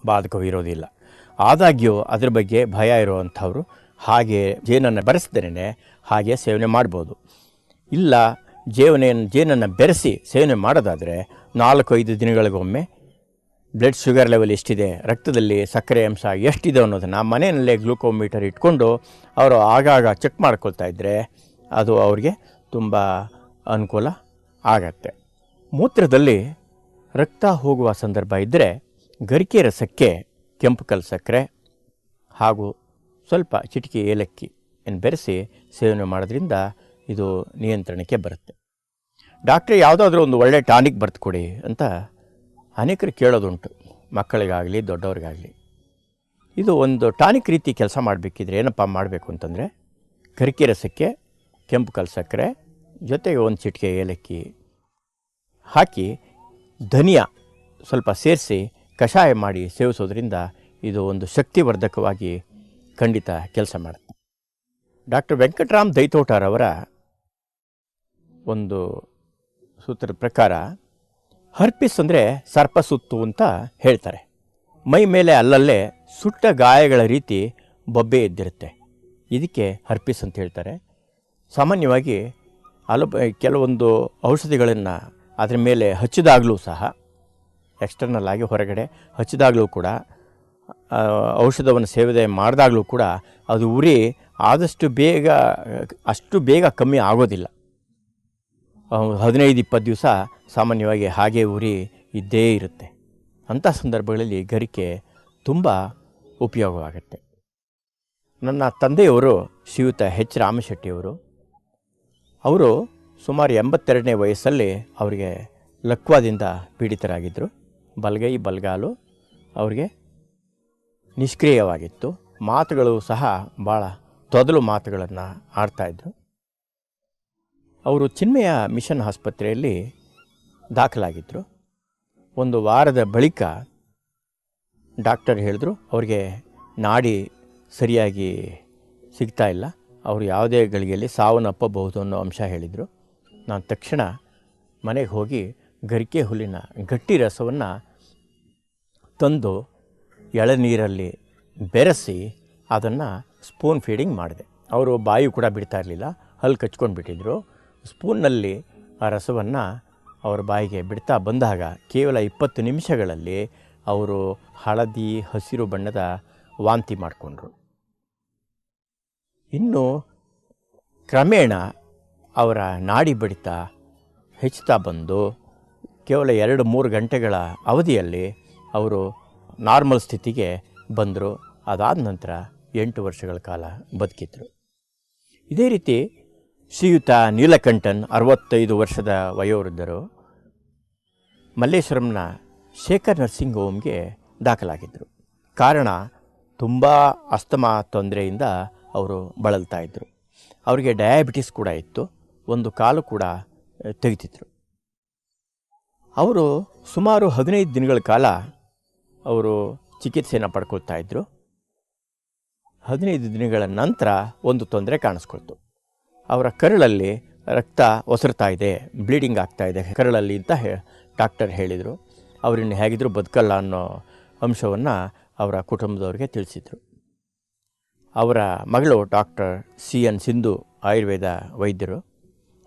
ಬಾಧಕವಿರೋದಿಲ್ಲ. ಆದಾಗ್ಯೂ ಅದ್ರ ಬಗ್ಗೆ ಭಯ ಇರುವಂಥವ್ರು ಹಾಗೆ ಜೇನನ್ನು ಬೆರೆಸ್ದೇ ಹಾಗೆ ಸೇವನೆ ಮಾಡ್ಬೋದು. ಇಲ್ಲ, ಜೇವನೆಯನ್ನು, ಜೇನನ್ನು ಬೆರೆಸಿ ಸೇವನೆ ಮಾಡೋದಾದರೆ ನಾಲ್ಕು ಐದು ದಿನಗಳಿಗೊಮ್ಮೆ ಬ್ಲಡ್ ಶುಗರ್ ಲೆವೆಲ್ ಎಷ್ಟಿದೆ, ರಕ್ತದಲ್ಲಿ ಸಕ್ಕರೆ ಅಂಶ ಎಷ್ಟಿದೆ ಅನ್ನೋದನ್ನು ಮನೆಯಲ್ಲೇ ಗ್ಲೂಕೋಮೀಟರ್ ಇಟ್ಕೊಂಡು ಅವರು ಆಗಾಗ ಚೆಕ್ ಮಾಡ್ಕೊಳ್ತಾ ಇದ್ದರೆ ಅದು ಅವ್ರಿಗೆ ತುಂಬ ಅನುಕೂಲ ಆಗತ್ತೆ. ಮೂತ್ರದಲ್ಲಿ ರಕ್ತ ಹೋಗುವ ಸಂದರ್ಭ ಇದ್ದರೆ ಗರಿಕೆ ರಸಕ್ಕೆ ಕೆಂಪು ಕಲ್ಲು ಸಕ್ಕರೆ ಹಾಗೂ ಸ್ವಲ್ಪ ಚಿಟಿಕೆ ಏಲಕ್ಕಿ ಬೆರೆಸಿ ಸೇವನೆ ಮಾಡೋದ್ರಿಂದ ಇದು ನಿಯಂತ್ರಣಕ್ಕೆ ಬರುತ್ತೆ. ಡಾಕ್ಟ್ರೆ, ಯಾವುದಾದ್ರೂ ಒಂದು ಒಳ್ಳೆ ಟಾನಿಕ್ ಬರೆದುಕೊಡಿ ಅಂತ ಅನೇಕರು ಕೇಳೋದುಂಟು, ಮಕ್ಕಳಿಗಾಗಲಿ, ದೊಡ್ಡವ್ರಿಗಾಗಲಿ. ಇದು ಒಂದು ಟಾನಿಕ್ ರೀತಿ ಕೆಲಸ ಮಾಡಬೇಕಿದ್ರೆ ಏನಪ್ಪ ಮಾಡಬೇಕು ಅಂತಂದರೆ, ಕರಿಕೆ ರಸಕ್ಕೆ ಕೆಂಪು ಕಲ್ ಸಕ್ಕರೆ, ಜೊತೆಗೆ ಒಂದು ಚಿಟಿಕೆ ಏಲಕ್ಕಿ ಹಾಕಿ ಧನಿಯಾ ಸ್ವಲ್ಪ ಸೇರಿಸಿ ಕಷಾಯ ಮಾಡಿ ಸೇವಿಸೋದ್ರಿಂದ ಇದು ಒಂದು ಶಕ್ತಿವರ್ಧಕವಾಗಿ ಖಂಡಿತ ಕೆಲಸ ಮಾಡುತ್ತೆ. ಡಾಕ್ಟರ್ ವೆಂಕಟರಾಮ್ ದೈತೋಟರವರ ಒಂದು ಸೂತ್ರದ ಪ್ರಕಾರ ಹರ್ಪಿಸ್ ಅಂದರೆ ಸರ್ಪಸುತ್ತು ಅಂತ ಹೇಳ್ತಾರೆ. ಮೈ ಮೇಲೆ ಅಲ್ಲಲ್ಲೇ ಸುಟ್ಟ ಗಾಯಗಳ ರೀತಿ ಬೊಬ್ಬೆ ಎದ್ದಿರುತ್ತೆ. ಇದಕ್ಕೆ ಹರ್ಪಿಸ್ ಅಂತ ಹೇಳ್ತಾರೆ. ಸಾಮಾನ್ಯವಾಗಿ ಅಲ ಕೆಲವೊಂದು ಔಷಧಿಗಳನ್ನು ಅದರ ಮೇಲೆ ಹಚ್ಚಿದಾಗಲೂ ಸಹ ಎಕ್ಸ್ಟರ್ನಲ್ ಆಗಿ ಹೊರಗಡೆ ಹಚ್ಚಿದಾಗಲೂ ಕೂಡ ಔಷಧವನ್ನು ಸೇವನೆ ಮಾಡಿದಾಗಲೂ ಕೂಡ ಅದು ಉರಿ ಆದಷ್ಟು ಬೇಗ, ಅಷ್ಟು ಬೇಗ ಕಮ್ಮಿ ಆಗೋದಿಲ್ಲ. ಹದಿನೈದು, ಇಪ್ಪತ್ತು ದಿವಸ ಸಾಮಾನ್ಯವಾಗಿ ಹಾಗೆ ಉರಿ ಇದ್ದೇ ಇರುತ್ತೆ. ಅಂಥ ಸಂದರ್ಭಗಳಲ್ಲಿ ಗರಿಕೆ ತುಂಬ ಉಪಯೋಗವಾಗುತ್ತೆ. ನನ್ನ ತಂದೆಯವರು ಶ್ರೀಯುತ ಎಚ್. ರಾಮಶೆಟ್ಟಿಯವರು, ಅವರು ಸುಮಾರು ಎಂಬತ್ತೆರಡನೇ ವಯಸ್ಸಲ್ಲಿ ಅವರಿಗೆ ಲಕ್ವಾದಿಂದ ಪೀಡಿತರಾಗಿದ್ದರು. ಬಲಗೈ ಬಲಗಾಲು ಅವರಿಗೆ ನಿಷ್ಕ್ರಿಯವಾಗಿತ್ತು. ಮಾತುಗಳು ಸಹ ಭಾಳ ತೊದಲು ಮಾತುಗಳನ್ನು ಆಡ್ತಾಯಿದ್ರು ಅವರು ಚಿನ್ಮಯ ಮಿಷನ್ ಆಸ್ಪತ್ರೆಯಲ್ಲಿ ದಾಖಲಾಗಿದ್ದರು ಒಂದು ವಾರದ ಬಳಿಕ ಡಾಕ್ಟರ್ ಹೇಳಿದ್ರು, ಅವ್ರಿಗೆ ನಾಡಿ ಸರಿಯಾಗಿ ಸಿಗ್ತಾ ಇಲ್ಲ. ಅವರು ಯಾವುದೇ ಗಳಿಗೆಯಲ್ಲಿ ಸಾವನ್ನಪ್ಪಬಹುದು ಅನ್ನೋ ಅಂಶ ಹೇಳಿದರು. ನಾನು ತಕ್ಷಣ ಮನೆಗೆ ಹೋಗಿ ಗರಿಕೆ ಹುಲ್ಲಿನ ಗಟ್ಟಿ ರಸವನ್ನು ತಂದು ಎಳನೀರಲ್ಲಿ ಬೆರೆಸಿ ಅದನ್ನು ಸ್ಪೂನ್ ಫೀಡಿಂಗ್ ಮಾಡಿದೆ. ಅವರು ಬಾಯಿ ಕೂಡ ಬಿಡ್ತಾ ಇರಲಿಲ್ಲ ಹಲ್ಲು ಕಚ್ಕೊಂಡು ಬಿಟ್ಟಿದ್ರು. ಸ್ಪೂನ್ನಲ್ಲಿ ಆ ರಸವನ್ನು ಅವರ ಬಾಯಿಗೆ ಬಿಡ್ತಾ ಬಂದಾಗ ಕೇವಲ ಇಪ್ಪತ್ತು ನಿಮಿಷಗಳಲ್ಲಿ ಅವರು ಹಳದಿ, ಹಸಿರು ಬಣ್ಣದ ವಾಂತಿ ಮಾಡಿಕೊಂಡ್ರು. ಇನ್ನು ಕ್ರಮೇಣ ಅವರ ನಾಡಿ ಬಡಿತ ಹೆಚ್ಚುತ್ತಾ ಬಂದು ಕೇವಲ ಎರಡು ಮೂರು ಗಂಟೆಗಳ ಅವಧಿಯಲ್ಲಿ ಅವರು ನಾರ್ಮಲ್ ಸ್ಥಿತಿಗೆ ಬಂದರು. ಅದಾದ ನಂತರ ಎಂಟು ವರ್ಷಗಳ ಕಾಲ ಬದುಕಿದ್ರು. ಇದೇ ರೀತಿ ಶ್ರೀಯುತ ನೀಲಕಂಠನ್ ಅರವತ್ತೈದು ವರ್ಷದ ವಯೋವೃದ್ಧರು ಮಲ್ಲೇಶ್ವರಂನ ಶೇಖರ್ ನರ್ಸಿಂಗ್ ಹೋಮ್ಗೆ ದಾಖಲಾಗಿದ್ದರು ಕಾರಣ ತುಂಬ ಅಸ್ತಮಾ ತೊಂದರೆಯಿಂದ ಅವರು ಬಳಲ್ತಾ ಇದ್ದರು ಅವರಿಗೆ ಡಯಾಬಿಟಿಸ್ ಕೂಡ ಇತ್ತು. ಒಂದು ಕಾಲು ಕೂಡ ತೆಗಿತಿದ್ರು. ಅವರು ಸುಮಾರು ಹದಿನೈದು ದಿನಗಳ ಕಾಲ ಅವರು ಚಿಕಿತ್ಸೆಯನ್ನು ಪಡ್ಕೊಳ್ತಾ ಇದ್ದರು ಹದಿನೈದು ದಿನಗಳ ನಂತರ ಒಂದು ತೊಂದರೆ ಕಾಣಿಸ್ಕೊಳ್ತು. ಅವರ ಕರಳಲ್ಲಿ ರಕ್ತ ಒಸರ್ತಾ ಇದೆ ಬ್ಲೀಡಿಂಗ್ ಆಗ್ತಾ ಇದೆ, ಕರಳಲ್ಲಿ ಅಂತ ಹೇ ಡಾಕ್ಟರ್ ಹೇಳಿದರು. ಅವರಿನ್ನು ಹೇಗಿದ್ರು ಬದುಕಲ್ಲ ಅನ್ನೋ ಅಂಶವನ್ನು ಅವರ ಕುಟುಂಬದವ್ರಿಗೆ ತಿಳಿಸಿದರು. ಅವರ ಮಗಳು doctor C N Sindhu Ayurveda ವೈದ್ಯರು.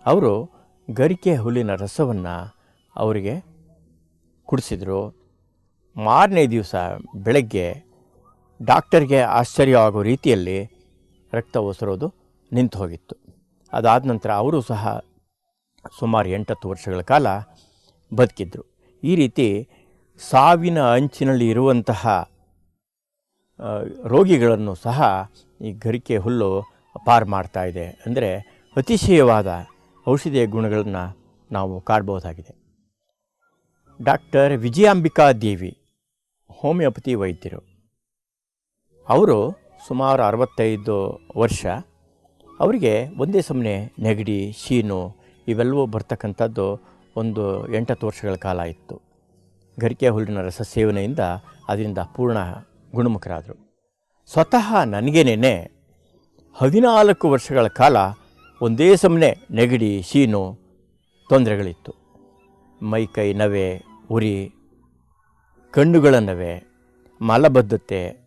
ಅವರು ಗರಿಕೆ ಹುಲ್ಲಿನ ರಸವನ್ನು ಅವರಿಗೆ ಕುಡಿಸಿದರು. ಮಾರನೇ ದಿವಸ ಬೆಳಗ್ಗೆ ಡಾಕ್ಟರ್ಗೆ ಆಶ್ಚರ್ಯ ಆಗೋ ರೀತಿಯಲ್ಲಿ ರಕ್ತ ಒಸರೋದು ನಿಂತು ಹೋಗಿತ್ತು. ಅದಾದ ನಂತರ ಅವರು ಸಹ ಸುಮಾರು ಎಂಟತ್ತು ವರ್ಷಗಳ ಕಾಲ ಬದುಕಿದ್ರು. ಈ ರೀತಿ ಸಾವಿನ ಅಂಚಿನಲ್ಲಿ ಇರುವಂತಹ ರೋಗಿಗಳನ್ನು ಸಹ ಈ ಗರಿಕೆ ಹುಲ್ಲು ಪಾರು ಮಾಡ್ತಾ ಇದೆ. ಅಂದರೆ ಅತಿಶಯವಾದ ಔಷಧೀಯ ಗುಣಗಳನ್ನು ನಾವು ಕಾಣಬಹುದಾಗಿದೆ. ಡಾಕ್ಟರ್ ವಿಜಯಾಂಬಿಕಾ ದೇವಿ, ಹೋಮಿಯೋಪತಿ ವೈದ್ಯರು. ಅವರು ಸುಮಾರು ಅರವತ್ತೈದು ವರ್ಷ, ಅವರಿಗೆ ಒಂದೇ ಸಮನೆ ನೆಗಡಿ, ಶೀನು ಇವೆಲ್ಲವೂ ಬರ್ತಕ್ಕಂಥದ್ದು ಒಂದು ಎಂಟತ್ತು ವರ್ಷಗಳ ಕಾಲ ಇತ್ತು. ಗರಿಕೆ ಹುಲ್ಲಿನ ರಸ ಸೇವನೆಯಿಂದ ಅದರಿಂದ ಪೂರ್ಣ ಗುಣಮುಖರಾದರು. ಸ್ವತಃ ನನಗೇನೆ ಹದಿನಾಲ್ಕು ವರ್ಷಗಳ ಕಾಲ ಒಂದೇ ಸಮನೆ ನೆಗಡಿ, ಶೀನು ತೊಂದರೆಗಳಿತ್ತು. ಮೈ ಕೈ ನವೆ, ಉರಿ, ಕಣ್ಣುಗಳ ನವೆ, ಮಲಬದ್ಧತೆ.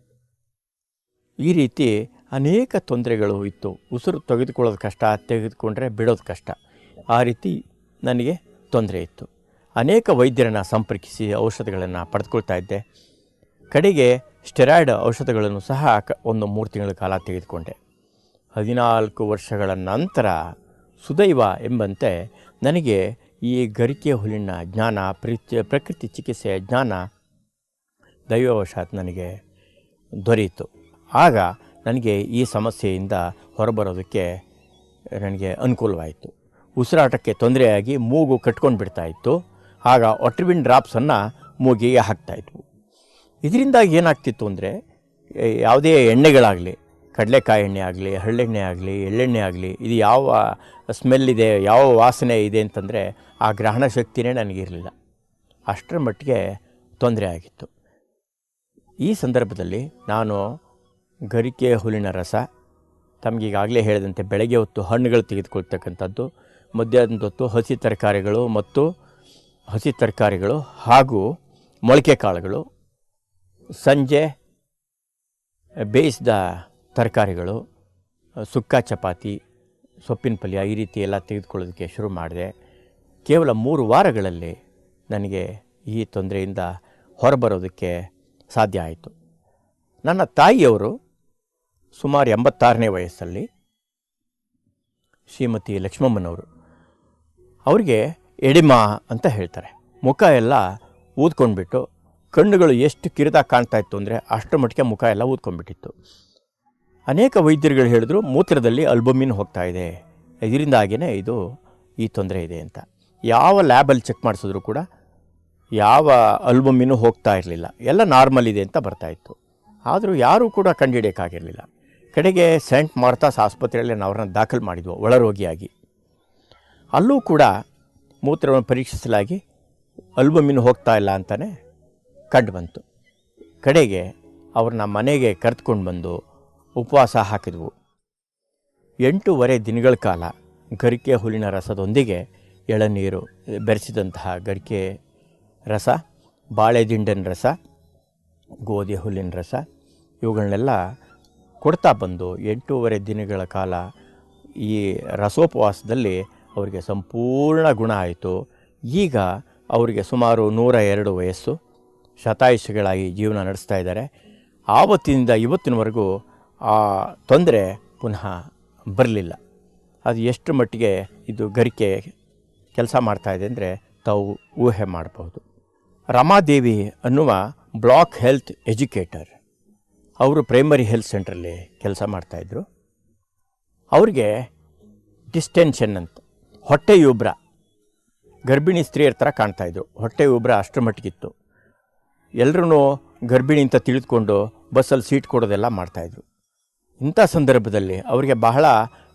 ಈ ರೀತಿ ಅನೇಕ ತೊಂದರೆಗಳು ಇತ್ತು. ಉಸಿರು ತೆಗೆದುಕೊಳ್ಳೋದು ಕಷ್ಟ, ತೆಗೆದುಕೊಂಡ್ರೆ ಬಿಡೋದು ಕಷ್ಟ. ಆ ರೀತಿ ನನಗೆ ತೊಂದರೆ ಇತ್ತು. ಅನೇಕ ವೈದ್ಯರನ್ನು ಸಂಪರ್ಕಿಸಿ ಔಷಧಗಳನ್ನು ಪಡೆದುಕೊಳ್ತಾ ಇದ್ದೆ. ಕಡೆಗೆ ಸ್ಟೆರಾಯ್ಡ್ ಔಷಧಗಳನ್ನು ಸಹ ಒಂದು ಮೂರು ತಿಂಗಳ ಕಾಲ ತೆಗೆದುಕೊಂಡೆ. ಹದಿನಾಲ್ಕು ವರ್ಷಗಳ ನಂತರ ಸುದೈವ ಎಂಬಂತೆ ನನಗೆ ಈ ಗರಿಕೆ ಹುಲಿನ ಜ್ಞಾನ ಪ್ರೀತಿ ಪ್ರಕೃತಿ ಚಿಕಿತ್ಸೆಯ ಜ್ಞಾನ ದೈವವಶಾತ್ ನನಗೆ ದೊರೆಯಿತು. ಆಗ ನನಗೆ ಈ ಸಮಸ್ಯೆಯಿಂದ ಹೊರಬರೋದಕ್ಕೆ ನನಗೆ ಅನುಕೂಲವಾಯಿತು. ಉಸಿರಾಟಕ್ಕೆ ತೊಂದರೆಯಾಗಿ ಮೂಗು ಕಟ್ಕೊಂಡು ಬಿಡ್ತಾ ಇತ್ತು. ಆಗ ಒಟ್ರಿಬಿನ್ ಡ್ರಾಪ್ಸನ್ನು ಮೂಗಿಗೆ ಹಾಕ್ತಾಯಿದ್ವು ಇದರಿಂದ ಏನಾಗ್ತಿತ್ತು ಅಂದರೆ ಯಾವುದೇ ಎಣ್ಣೆಗಳಾಗಲಿ ಕಡಲೆಕಾಯಿ ಎಣ್ಣೆ ಆಗಲಿ ಹಳ್ಳೆಣ್ಣೆ ಆಗಲಿ, ಎಳ್ಳೆಣ್ಣೆ ಆಗಲಿ, ಇದು ಯಾವ ಸ್ಮೆಲ್ ಇದೆ, ಯಾವ ವಾಸನೆ ಇದೆ ಅಂತಂದರೆ ಆ ಗ್ರಹಣ ಶಕ್ತಿನೇ ನನಗಿರಲಿಲ್ಲ ಅಷ್ಟರ ಮಟ್ಟಿಗೆ ತೊಂದರೆ ಆಗಿತ್ತು. ಈ ಸಂದರ್ಭದಲ್ಲಿ ನಾನು ಗರಿಕೆ ಹುಲಿನ ರಸ, ತಮಗೀಗಾಗಲೇ ಹೇಳಿದಂತೆ ಬೆಳಗ್ಗೆ ಹೊತ್ತು ಹಣ್ಣುಗಳು ತೆಗೆದುಕೊಳ್ತಕ್ಕಂಥದ್ದು, ಮಧ್ಯಾಹ್ನದ ಹೊತ್ತು ಹಸಿ ತರಕಾರಿಗಳು ಮತ್ತು ಹಸಿ ತರಕಾರಿಗಳು ಹಾಗೂ ಮೊಳಕೆ ಕಾಳುಗಳು, ಸಂಜೆ ಬೇಯಿಸಿದ ತರಕಾರಿಗಳು, ಸುಕ್ಕ ಚಪಾತಿ, ಸೊಪ್ಪಿನ ಪಲ್ಯ ಈ ರೀತಿ ಎಲ್ಲ ತೆಗೆದುಕೊಳ್ಳೋದಕ್ಕೆ ಶುರು ಮಾಡಿದೆ. ಕೇವಲ ಮೂರು ವಾರಗಳಲ್ಲಿ ನನಗೆ ಈ ತೊಂದರೆಯಿಂದ ಹೊರಬರೋದಕ್ಕೆ ಸಾಧ್ಯ ಆಯಿತು. ನನ್ನ ತಾಯಿಯವರು ಸುಮಾರು ಎಂಬತ್ತಾರನೇ ವಯಸ್ಸಲ್ಲಿ ಶ್ರೀಮತಿ ಲಕ್ಷ್ಮಮ್ಮನವರು. ಅವರಿಗೆ ಎಡಿಮ ಅಂತ ಹೇಳ್ತಾರೆ. ಮುಖ ಎಲ್ಲ ಊದ್ಕೊಂಡ್ಬಿಟ್ಟು ಕಣ್ಣುಗಳು ಎಷ್ಟು ಕಿರಿದಾಗಿ ಕಾಣ್ತಾ ಇತ್ತು ಅಂದರೆ ಅಷ್ಟರ ಮಟ್ಟಿಗೆ ಮುಖ ಎಲ್ಲ ಊದ್ಕೊಂಡ್ಬಿಟ್ಟಿತ್ತು. ಅನೇಕ ವೈದ್ಯರುಗಳು ಹೇಳಿದ್ರು, ಮೂತ್ರದಲ್ಲಿ ಅಲ್ಬಮಿನ್ ಹೋಗ್ತಾ ಇದೆ. ಇದರಿಂದಾಗಿಯೇ ಇದು ಈ ತೊಂದರೆ ಇದೆ ಅಂತ. ಯಾವ ಲ್ಯಾಬಲ್ಲಿ ಚೆಕ್ ಮಾಡಿಸಿದ್ರು ಕೂಡ ಯಾವ ಅಲ್ಬಮಿನೂ ಹೋಗ್ತಾ ಇರಲಿಲ್ಲ. ಎಲ್ಲ ನಾರ್ಮಲ್ ಇದೆ ಅಂತ ಬರ್ತಾಯಿತ್ತು ಆದರೂ ಯಾರೂ ಕೂಡ ಕಂಡುಹಿಡಿಯೋಕ್ಕಾಗಿರಲಿಲ್ಲ. ಕಡೆಗೆ ಸೆಂಟ್ ಮಾರ್ತಾಸ್ ಆಸ್ಪತ್ರೆಯಲ್ಲಿ ನಾವು ಅವ್ರನ್ನ ದಾಖಲು ಮಾಡಿದ್ವು, ಒಳರೋಗಿಯಾಗಿ. ಅಲ್ಲೂ ಕೂಡ ಮೂತ್ರವನ್ನು ಪರೀಕ್ಷಿಸಲಾಗಿ ಅಲ್ಬಮಿನ್ ಹೋಗ್ತಾ ಇಲ್ಲ ಅಂತಲೇ ಕಂಡು ಬಂತು. ಕಡೆಗೆ ಅವ್ರನ್ನ ಮನೆಗೆ ಕರೆದುಕೊಂಡು ಬಂದು ಉಪವಾಸ ಹಾಕಿದವು. ಎಂಟೂವರೆ ದಿನಗಳ ಕಾಲ ಗರಿಕೆ ಹುಲಿನ ರಸದೊಂದಿಗೆ ಎಳನೀರು ಬೆರೆಸಿದಂತಹ ಗರಿಕೆ ರಸ, ಬಾಳೆ ದಿಂಡಿನ ರಸ, ಗೋಧಿ ಹುಲ್ಲಿನ ರಸ, ಇವುಗಳನ್ನೆಲ್ಲ ಕೊಡ್ತಾ ಬಂದು ಎಂಟೂವರೆ ದಿನಗಳ ಕಾಲ ಈ ರಸೋಪವಾಸದಲ್ಲಿ ಅವರಿಗೆ ಸಂಪೂರ್ಣ ಗುಣ ಆಯಿತು. ಈಗ ಅವರಿಗೆ ಸುಮಾರು ನೂರ ಎರಡು ವಯಸ್ಸು, ಶತಾಯುಷಿಗಳಾಗಿ ಜೀವನ ನಡೆಸ್ತಾ ಇದ್ದಾರೆ. ಆವತ್ತಿನಿಂದ ಇವತ್ತಿನವರೆಗೂ ಆ ತೊಂದರೆ ಪುನಃ ಬರಲಿಲ್ಲ. ಅದು ಎಷ್ಟು ಮಟ್ಟಿಗೆ ಇದು ಗರಿಕೆ ಕೆಲಸ ಮಾಡ್ತಾಯಿದೆ ಅಂದರೆ ತಾವು ಊಹೆ ಮಾಡಬಹುದು. ರಮಾದೇವಿ ಅನ್ನುವ ಬ್ಲಾಕ್ ಹೆಲ್ತ್ ಎಜುಕೇಟರ್ ಅವರು ಪ್ರೈಮರಿ ಹೆಲ್ತ್ ಸೆಂಟ್ರಲ್ಲಿ ಕೆಲಸ ಮಾಡ್ತಾಯಿದ್ರು ಅವ್ರಿಗೆ ಡಿಸ್ಟೆನ್ಷನ್ ಅಂತ, ಹೊಟ್ಟೆ ಉಬ್ರ, ಗರ್ಭಿಣಿ ಸ್ತ್ರೀಯರ ಥರ ಕಾಣ್ತಾಯಿದ್ರು ಹೊಟ್ಟೆ ಉಬ್ರ ಅಷ್ಟರ ಮಟ್ಟಿಗಿತ್ತು. ಎಲ್ಲರೂ ಗರ್ಭಿಣಿ ಅಂತ ತಿಳಿದುಕೊಂಡು ಬಸ್ಸಲ್ಲಿ ಸೀಟ್ ಕೊಡೋದೆಲ್ಲ ಮಾಡ್ತಾಯಿದ್ರು ಇಂಥ ಸಂದರ್ಭದಲ್ಲಿ ಅವರಿಗೆ ಬಹಳ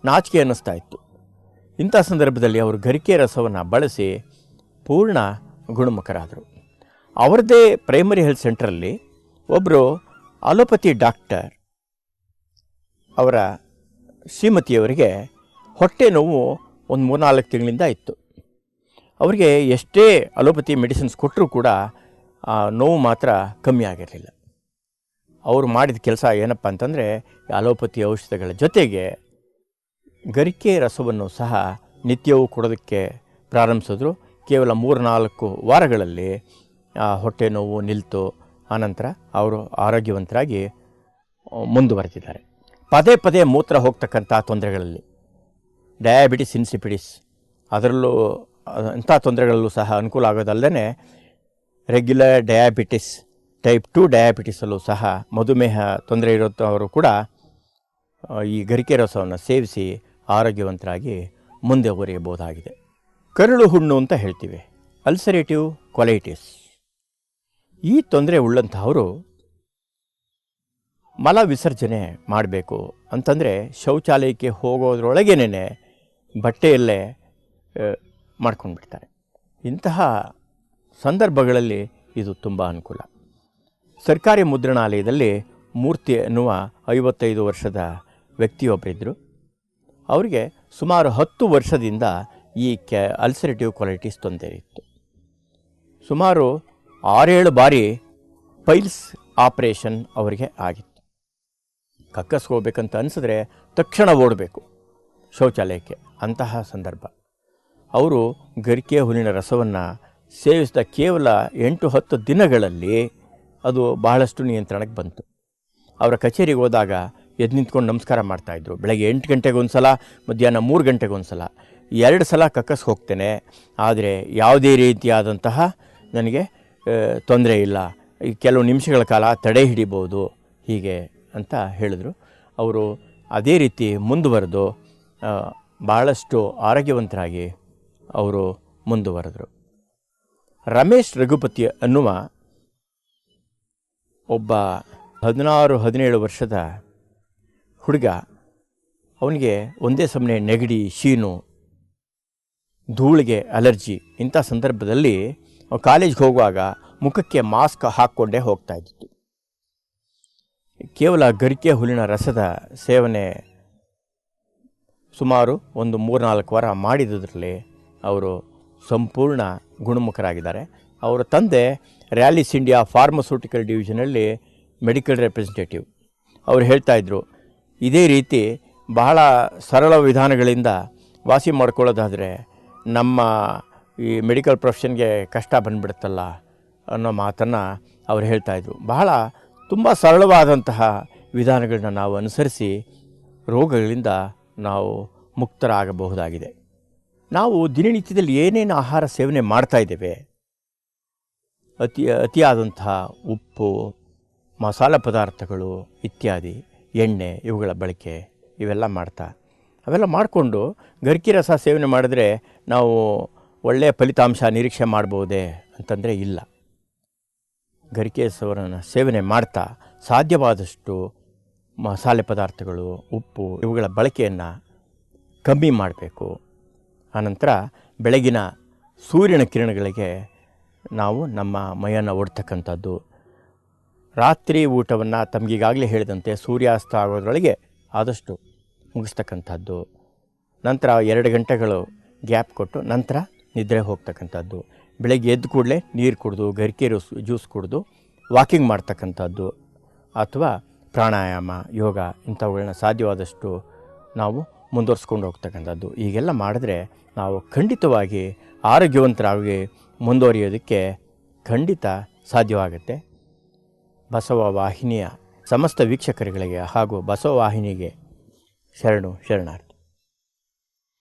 ನಾಚಿಕೆ ಅನ್ನಿಸ್ತಾ ಇತ್ತು. ಇಂಥ ಸಂದರ್ಭದಲ್ಲಿ ಅವರು ಗರಿಕೆ ರಸವನ್ನು ಬಳಸಿ ಪೂರ್ಣ ಗುಣಮುಖರಾದರು. ಅವರದೇ ಪ್ರೈಮರಿ ಹೆಲ್ತ್ ಸೆಂಟ್ರಲ್ಲಿ ಒಬ್ಬರು ಅಲೋಪತಿ ಡಾಕ್ಟರ್ ಅವರ ಶ್ರೀಮತಿಯವರಿಗೆ ಹೊಟ್ಟೆ ನೋವು ಒಂದು ಮೂರ್ನಾಲ್ಕು ತಿಂಗಳಿಂದ ಇತ್ತು. ಅವರಿಗೆ ಎಷ್ಟೇ ಅಲೋಪತಿ ಮೆಡಿಸಿನ್ಸ್ ಕೊಟ್ಟರೂ ಕೂಡ ನೋವು ಮಾತ್ರ ಕಮ್ಮಿ ಆಗಿರಲಿಲ್ಲ. ಅವರು ಮಾಡಿದ ಕೆಲಸ ಏನಪ್ಪ ಅಂತಂದರೆ ಅಲೋಪತಿ ಔಷಧಗಳ ಜೊತೆಗೆ ಗರಿಕೆ ರಸವನ್ನು ಸಹ ನಿತ್ಯವೂ ಕೊಡೋದಕ್ಕೆ ಪ್ರಾರಂಭಿಸಿದ್ರು. ಕೇವಲ ಮೂರು ನಾಲ್ಕು ವಾರಗಳಲ್ಲಿ ಹೊಟ್ಟೆ ನೋವು ನಿಲ್ತು, ಆನಂತರ ಅವರು ಆರೋಗ್ಯವಂತರಾಗಿ ಮುಂದುವರೆದಿದ್ದಾರೆ. ಪದೇ ಪದೇ ಮೂತ್ರ ಹೋಗ್ತಕ್ಕಂಥ ತೊಂದರೆಗಳಲ್ಲಿ, ಡಯಾಬಿಟಿಸ್, ಇನ್ಸಿಪಿಡಿಸ್, ಅದರಲ್ಲೂ ಅಂಥ ತೊಂದರೆಗಳಲ್ಲೂ ಸಹ ಅನುಕೂಲ ಆಗೋದಲ್ಲದೇ ರೆಗ್ಯುಲರ್ ಡಯಾಬಿಟಿಸ್ ಟೈಪ್ ಟು ಡಯಾಬಿಟಿಸಲ್ಲೂ ಸಹ ಮಧುಮೇಹ ತೊಂದರೆ ಇರುತ್ತವರು ಕೂಡ ಈ ಗರಿಕೆ ರಸವನ್ನು ಸೇವಿಸಿ ಆರೋಗ್ಯವಂತರಾಗಿ ಮುಂದೆ ಹೊರೆಯಬಹುದಾಗಿದೆ ಕರುಳು ಹುಣ್ಣು ಅಂತ ಹೇಳ್ತೀವಿ. ಅಲ್ಸರೇಟಿವ್ ಕ್ವಾಲಿಟೀಸ್ ಈ ತೊಂದರೆ ಉಳ್ಳಂತಹವರು ಮಲ ವಿಸರ್ಜನೆ ಮಾಡಬೇಕು ಅಂತಂದರೆ ಶೌಚಾಲಯಕ್ಕೆ ಹೋಗೋದ್ರೊಳಗೇನೇ ಬಟ್ಟೆಯಲ್ಲೇ ಮಾಡ್ಕೊಂಡ್ಬಿಡ್ತಾರೆ. ಇಂತಹ ಸಂದರ್ಭಗಳಲ್ಲಿ ಇದು ತುಂಬ ಅನುಕೂಲ. ಸರ್ಕಾರಿ ಮುದ್ರಣಾಲಯದಲ್ಲಿ ಮೂರ್ತಿ ಎನ್ನುವ ಐವತ್ತೈದು ವರ್ಷದ ವ್ಯಕ್ತಿಯೊಬ್ಬರಿದ್ದರು. ಅವರಿಗೆ ಸುಮಾರು ಹತ್ತು ವರ್ಷದಿಂದ ಈ ಕೆ ಅಲ್ಸರೇಟಿವ್ ಕ್ವಾಲಿಟೀಸ್ ತೊಂದರೆ ಇತ್ತು. ಸುಮಾರು ಆರೇಳು ಬಾರಿ ಪೈಲ್ಸ್ ಆಪರೇಷನ್ ಅವರಿಗೆ ಆಗಿತ್ತು. ಕಕ್ಕಸ್ ಹೋಗ್ಬೇಕಂತ ಅನಿಸಿದ್ರೆ ತಕ್ಷಣ ಓಡಬೇಕು ಶೌಚಾಲಯಕ್ಕೆ ಅಂತಹ ಸಂದರ್ಭ. ಅವರು ಗರಿಕೆ ಹುಲ್ಲಿನ ರಸವನ್ನು ಸೇವಿಸಿದ ಕೇವಲ ಎಂಟು ಹತ್ತು ದಿನಗಳಲ್ಲಿ ಅದು ಬಹಳಷ್ಟು ನಿಯಂತ್ರಣಕ್ಕೆ ಬಂತು. ಅವರ ಕಚೇರಿಗೆ ಹೋದಾಗ ಎದ್ದು ನಿಂತ್ಕೊಂಡು ನಮಸ್ಕಾರ ಮಾಡ್ತಾಯಿದ್ರು ಬೆಳಗ್ಗೆ ಎಂಟು ಗಂಟೆಗೆ ಒಂದು ಸಲ ಮಧ್ಯಾಹ್ನ ಮೂರು ಗಂಟೆಗೆ ಒಂದು ಸಲ ಎರಡು ಸಲ ಕಕ್ಕಸ್ ಹೋಗ್ತೇನೆ, ಆದರೆ ಯಾವುದೇ ರೀತಿಯಾದಂತಹ ನನಗೆ ತೊಂದರೆ ಇಲ್ಲ. ಕೆಲವು ನಿಮಿಷಗಳ ಕಾಲ ತಡೆ ಹಿಡಿಬೋದು, ಹೀಗೆ ಅಂತ ಹೇಳಿದರು. ಅವರು ಅದೇ ರೀತಿ ಮುಂದುವರೆದು ಭಾಳಷ್ಟು ಆರೋಗ್ಯವಂತರಾಗಿ ಅವರು ಮುಂದುವರೆದರು. ರಮೇಶ್ ರಘುಪತಿ ಅನ್ನುವ ಒಬ್ಬ ಹದಿನಾರು, ಹದಿನೇಳು ವರ್ಷದ ಹುಡುಗ. ಅವನಿಗೆ ಒಂದೇ ಸಮನೆ ನೆಗಡಿ, ಶೀನು, ಧೂಳಿಗೆ ಅಲರ್ಜಿ. ಇಂಥ ಸಂದರ್ಭದಲ್ಲಿ ಕಾಲೇಜ್ಗೆ ಹೋಗುವಾಗ ಮುಖಕ್ಕೆ ಮಾಸ್ಕ್ ಹಾಕ್ಕೊಂಡೇ ಹೋಗ್ತಾ ಇದ್ದಿತ್ತು ಕೇವಲ ಗರಿಕೆ ಹುಲ್ಲಿನ ರಸದ ಸೇವನೆ ಸುಮಾರು ಒಂದು ಮೂರ್ನಾಲ್ಕು ವಾರ ಮಾಡಿದುದರಲ್ಲಿ ಅವರು ಸಂಪೂರ್ಣ ಗುಣಮುಖರಾಗಿದ್ದಾರೆ. ಅವರ ತಂದೆ ರ್ಯಾಲಿಸ್ ಇಂಡಿಯಾ ಫಾರ್ಮಸ್ಯೂಟಿಕಲ್ ಡಿವಿಷನಲ್ಲಿ ಮೆಡಿಕಲ್ ರೆಪ್ರೆಸೆಂಟೇಟಿವ್ ಅವರು ಹೇಳ್ತಾಯಿದ್ರು ಇದೇ ರೀತಿ ಬಹಳ ಸರಳ ವಿಧಾನಗಳಿಂದ ವಾಸಿ ಮಾಡ್ಕೊಳ್ಳೋದಾದರೆ ನಮ್ಮ ಈ ಮೆಡಿಕಲ್ ಪ್ರೊಫೆಷನ್ಗೆ ಕಷ್ಟ ಬಂದುಬಿಡುತ್ತಲ್ಲ ಅನ್ನೋ ಮಾತನ್ನು ಅವ್ರು ಹೇಳ್ತಾಯಿದ್ರು ಬಹಳ ತುಂಬ ಸರಳವಾದಂತಹ ವಿಧಾನಗಳನ್ನ ನಾವು ಅನುಸರಿಸಿ ರೋಗಗಳಿಂದ ನಾವು ಮುಕ್ತರಾಗಬಹುದಾಗಿದೆ. ನಾವು ದಿನನಿತ್ಯದಲ್ಲಿ ಏನೇನು ಆಹಾರ ಸೇವನೆ ಮಾಡ್ತಾ ಇದ್ದೇವೆ ಅತಿ, ಅತಿಯಾದಂತಹ ಉಪ್ಪು, ಮಸಾಲೆ ಪದಾರ್ಥಗಳು ಇತ್ಯಾದಿ, ಎಣ್ಣೆ, ಇವುಗಳ ಬಳಕೆ ಇವೆಲ್ಲ ಮಾಡ್ತಾ. ಅವೆಲ್ಲ ಮಾಡಿಕೊಂಡು ಗರ್ಕಿ ರಸ ಸೇವನೆ ಮಾಡಿದ್ರೆ ನಾವು ಒಳ್ಳೆಯ ಫಲಿತಾಂಶ ನಿರೀಕ್ಷೆ ಮಾಡ್ಬೋದೇ ಅಂತಂದರೆ ಇಲ್ಲ. ಗರಿಕೆ ಸವರನ್ನು ಸೇವನೆ ಮಾಡ್ತಾ ಸಾಧ್ಯವಾದಷ್ಟು ಮಸಾಲೆ ಪದಾರ್ಥಗಳು, ಉಪ್ಪು, ಇವುಗಳ ಬಳಕೆಯನ್ನು ಕಮ್ಮಿ ಮಾಡಬೇಕು. ಆನಂತರ ಬೆಳಗಿನ ಸೂರ್ಯನ ಕಿರಣಗಳಿಗೆ ನಾವು ನಮ್ಮ ಮೈಯನ್ನು ಓಡ್ತಕ್ಕಂಥದ್ದು ರಾತ್ರಿ ಊಟವನ್ನು ತಮಗೀಗಾಗಲೇ ಹೇಳಿದಂತೆ ಸೂರ್ಯಾಸ್ತ ಆಗೋದ್ರೊಳಗೆ ಆದಷ್ಟು ಮುಗಿಸ್ತಕ್ಕಂಥದ್ದು. ನಂತರ ಎರಡು ಗಂಟೆಗಳು ಗ್ಯಾಪ್ ಕೊಟ್ಟು ನಂತರ ನಿದ್ರೆ ಹೋಗ್ತಕ್ಕಂಥದ್ದು. ಬೆಳಗ್ಗೆ ಎದ್ದು ಕೂಡಲೇ ನೀರು ಕುಡಿದು, ಗರಿಕೆ ಜ್ಯೂಸ್ ಜ್ಯೂಸ್ ಕುಡಿದು ವಾಕಿಂಗ್ ಮಾಡ್ತಕ್ಕಂಥದ್ದು. ಅಥವಾ ಪ್ರಾಣಾಯಾಮ, ಯೋಗ ಇಂಥವುಗಳನ್ನ ಸಾಧ್ಯವಾದಷ್ಟು ನಾವು ಮುಂದುವರ್ಸ್ಕೊಂಡು ಹೋಗ್ತಕ್ಕಂಥದ್ದು. ಈಗೆಲ್ಲ ಮಾಡಿದ್ರೆ ನಾವು ಖಂಡಿತವಾಗಿ ಆರೋಗ್ಯವಂತರಾಗಿ ಮುಂದುವರಿಯೋದಕ್ಕೆ ಖಂಡಿತ ಸಾಧ್ಯವಾಗುತ್ತೆ. ಬಸವ ವಾಹಿನಿಯ ಸಮಸ್ತ ವೀಕ್ಷಕರುಗಳಿಗೆ ಹಾಗೂ ಬಸವ ವಾಹಿನಿಗೆ ಶರಣು ಶರಣಾರ್ಥಿ.